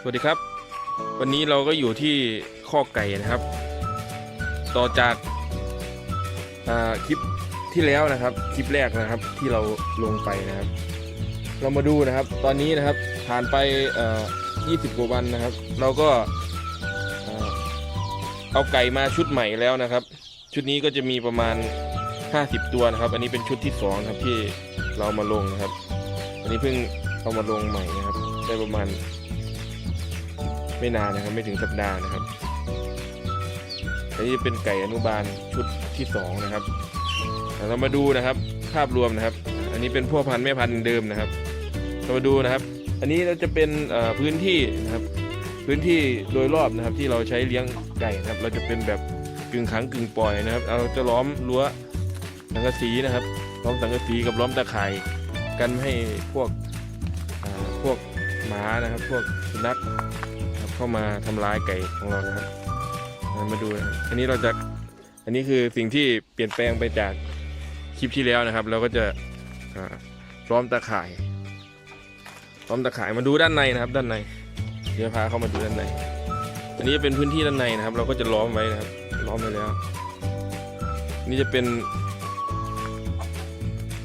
สวัสดีครับ วันนี้เราก็อยู่ที่ข้อไก่นะครับ ต่อจากาคลิปที่แล้วนะครับ คลิปแรกนะครับที่เราลงไปนะครับ เรามาดูนะครับ ตอนนี้นะครับผ่านไป20กว่าวันนะครับ เราก็เอาไก่มาชุดใหม่แล้วนะครับ ชุดนี้ก็จะมีประมาณ 50 ตัวนะครับ อันนี้เป็นชุดที่สองนะครับที่เรามาลงนะครับ อันนี้เพิ่งเอามาลงใหม่นะครับ ได้ประมาณ ไม่นานนะครับไม่ถึงสัปดาห์นะครับอันนี้เป็นไก่อนุบาลชุดที่สองนะครับเรามาดูนะครับภาพรวมนะครับ อันนี้เป็นพ่อพันธุ์แม่พันธุ์เดิมนะครับ เรามาดูนะครับ อันนี้เราจะเป็นพื้นที่นะครับ พื้นที่โดยรอบนะครับ ที่เราใช้เลี้ยงไก่นะครับ เราจะเป็นแบบกึ่งขังกึ่งปล่อยนะครับ เราจะล้อมรั้วสังกะสีนะครับ ล้อมสังกะสีกับล้อมตะข่ายกันไม่ให้พวกพวกหมานะครับ พวกสุนัข เข้ามาทำร้ายไก่ของเรานะครับมาดูนะอันนี้เราจะอันนี้คือสิ่งที่เปลี่ยนแปลงไปจากคลิปที่แล้วนะครับ เราก็จะอ่าล้อมตะข่ายล้อมตะข่ายมาดูด้านในนะครับ ด้านในเดี๋ยวพาเข้ามาดูด้านใน อันนี้จะเป็นพื้นที่ด้านในนะครับ เราก็จะล้อมไว้นะครับล้อมไว้แล้ว นี่จะเป็น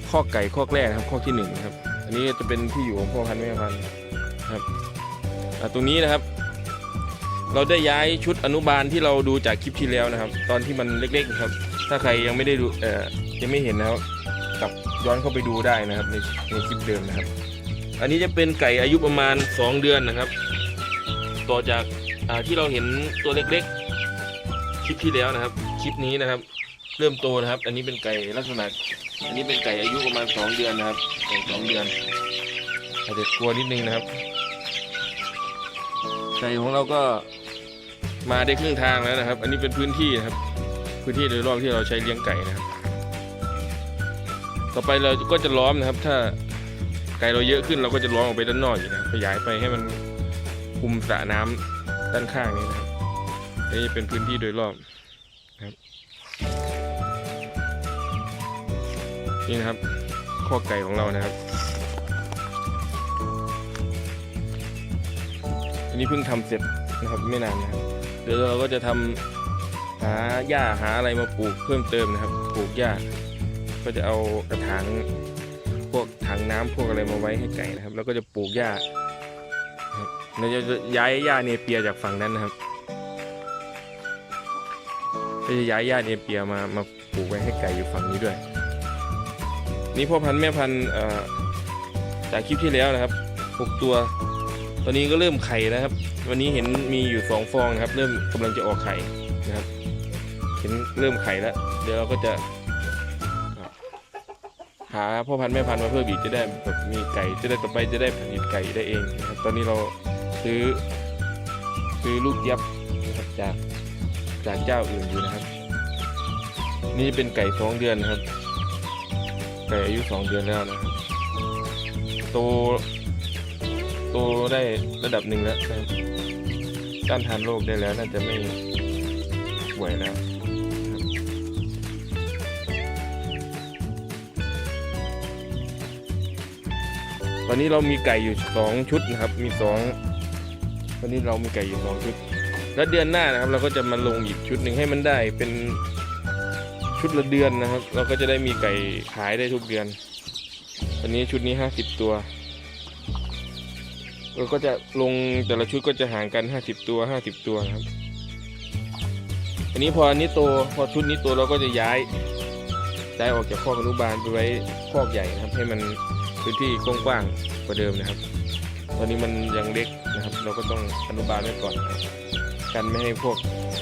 ข้อไก่ข้อแรกนะครับข้อที่หนึ่งนะครับ อันนี้จะเป็นที่อยู่ของพ่อพันธุ์แม่พันธุ์ครับตรงนี้นะครับ เราได้ย้ายชุดอนุบาลที่เราดูจากคลิปที่แล้วนะครับ ตอนที่มันเล็กๆครับ ถ้าใครยังไม่ได้ดูเอ่อยังไม่เห็นนะครับกลับย้อนเข้าไปดูได้นะครับในในคลิปเดิมนะครับ อันนี้จะเป็นไก่อายุประมาณ 2 เดือนนะครับ ต่อจากาที่เราเห็นตัวเล็กๆ คลิปที่แล้วนะครับ คลิปนี้นะครับ เริ่มโตนะครับ อันนี้เป็นไก่ลักษณะ อันนี้เป็นไก่อายุประมาณ 2 เดือนนะครับไก่สองเดือนอาจจะกลัวนิดนึงนะครับไก่ของเราก็ มาได้ครึ่งทางแล้วนะครับ อันนี้เป็นพื้นที่นะครับ พื้นที่โดยรอบที่เราใช้เลี้ยงไก่นะครับ ต่อไปเราก็จะล้อมนะครับ ถ้าไก่เราเยอะขึ้นเราก็จะล้อมออกไปด้านนอกอยู่นะขยายไปให้มันคุมสระน้ำด้านข้างนี้นะครับอันนี้เป็นพื้นที่โดยรอบนะครับนี่นะครับข้อไก่ของเรานะครับ อันนี้เพิ่งทำเสร็จ นะครับไม่นานนะครับเดี๋ยวเราก็จะทำหาหญ้าหาอะไรมาปลูกเพิ่มเติมนะครับ ปลูกหญ้าก็จะเอากระถางพวกถังน้ำพวกอะไรมาไว้ให้ไก่นะครับ แล้วก็จะปลูกหญ้าเราจะย้ายหญ้าเนเปียจากฝั่งนั้นนะครับก็จะย้ายหญ้าเนเปียมามาปลูกไว้ให้ไก่อยู่ฝั่งนี้ด้วย นี่พ่อพันธุ์แม่พันธุ์จากคลิปที่แล้วนะครับหกตัว ตอนนี้ก็เริ่มไข่แล้วครับ วันนี้เห็นมีอยู่สองฟองนะครับ เริ่มกำลังจะออกไข่นะครับ เห็นเริ่มไข่แล้ว เดี๋ยวเราก็จะ หาพ่อพันธุ์แม่พันธุ์มาเพิ่มอีกจะได้แบบมีไก่จะได้ต่อไปจะได้ผลิตไก่ได้เองนะครับ ตอนนี้เราซื้อ ซื้อลูกเย็บนะครับจากจากเจ้าอื่นอยู่นะครับ นี่เป็นไก่สองเดือนนะครับ ไก่อายุสองเดือนแล้วนะครับโต โตได้ระดับหนึ่งแล้วนะครับต้านทานโรคได้แล้วน่าจะไม่ป่วยแล้วตอนนี้เรามีไก่อยู่สองชุดนะครับ มีสองตอนนี้เรามีไก่อยู่สองชุด แล้วเดือนหน้านะครับ เราก็จะมาลงอีกชุดหนึ่งให้มันได้เป็นชุดละเดือนนะครับ เราก็จะได้มีไก่ขายได้ทุกเดือน ตอนนี้ชุดนี้ห้าสิบตัว เราก็จะลงแต่ละชุดก็จะห่างกันห้าสิบตัวห้าสิบตัวนะครับ อันนี้พออันนี้โตพอชุดนี้โตเราก็จะย้ายย้ายออกจากคอกอนุบาลไปไว้คอกใหญ่นะครับ ให้มันพื้นที่กว้างๆกว่าเดิมนะครับ ตอนนี้มันยังเล็กนะครับ เราก็ต้องอนุบาลไว้ก่อนนะกันไม่ให้พวก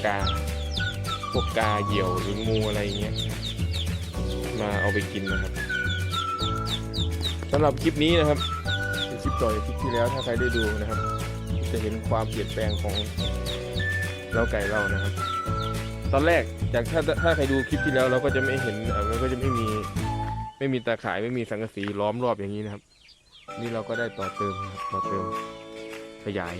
กาพวกกาเหี่ยวหรืองูอะไรเงี้ยมาเอาไปกินนะครับสำหรับคลิปนี้นะครับ คลิปต่อจากคลิปที่แล้วถ้าใครได้ดูนะครับ จะเห็นความเปลี่ยนแปลงของเล้าไก่เรานะครับ ตอนแรกจากถ้าถ้าใครดูคลิปที่แล้วเราก็จะไม่เห็นเอ่อเราก็จะไม่มีไม่มีตาข่ายไม่มีสังกะสีล้อมรอบอย่างนี้นะครับ นี่เราก็ได้ต่อเติมต่อเติมขยาย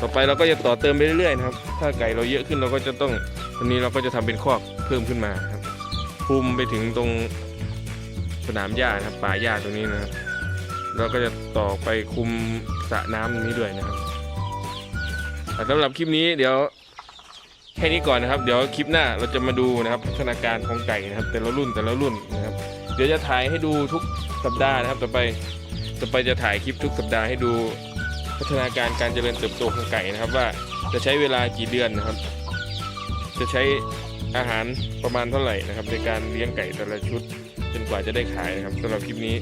ต่อไปเราก็จะต่อเติมไปเรื่อยๆนะครับ ถ้าไก่เราเยอะขึ้นเราก็จะต้องตรงนี้เราก็จะทำเป็นคอกเพิ่มขึ้นมาครับคุมไปถึงตรงสนามหญ้านะครับป่าหญ้าตรงนี้นะครับ เราก็จะต่อไปคุมสระน้ำตรงนี้ด้วยนะครับอ่สำหรับคลิปนี้เดี๋ยวแค่นี้ก่อนนะครับ เดี๋ยวคลิปหน้าเราจะมาดูนะครับพัฒนาการของไก่นะครับ แต่ละรุ่นแต่ละรุ่นนะครับ เดี๋ยวจะถ่ายให้ดูทุกสัปดาห์นะครับ ต่อไปต่อไปจะถ่ายคลิปทุกสัปดาห์ให้ดูพัฒนาการการเจริญเติบโตของไก่นะครับ ว่าจะใช้เวลากี่เดือนนะครับ จะใช้อาหารประมาณเท่าไหร่นะครับ ในการเลี้ยงไก่แต่ละชุดจนกว่าจะได้ขายนะครับสำหรับคลิปนี้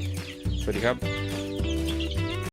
สวัสดีครับ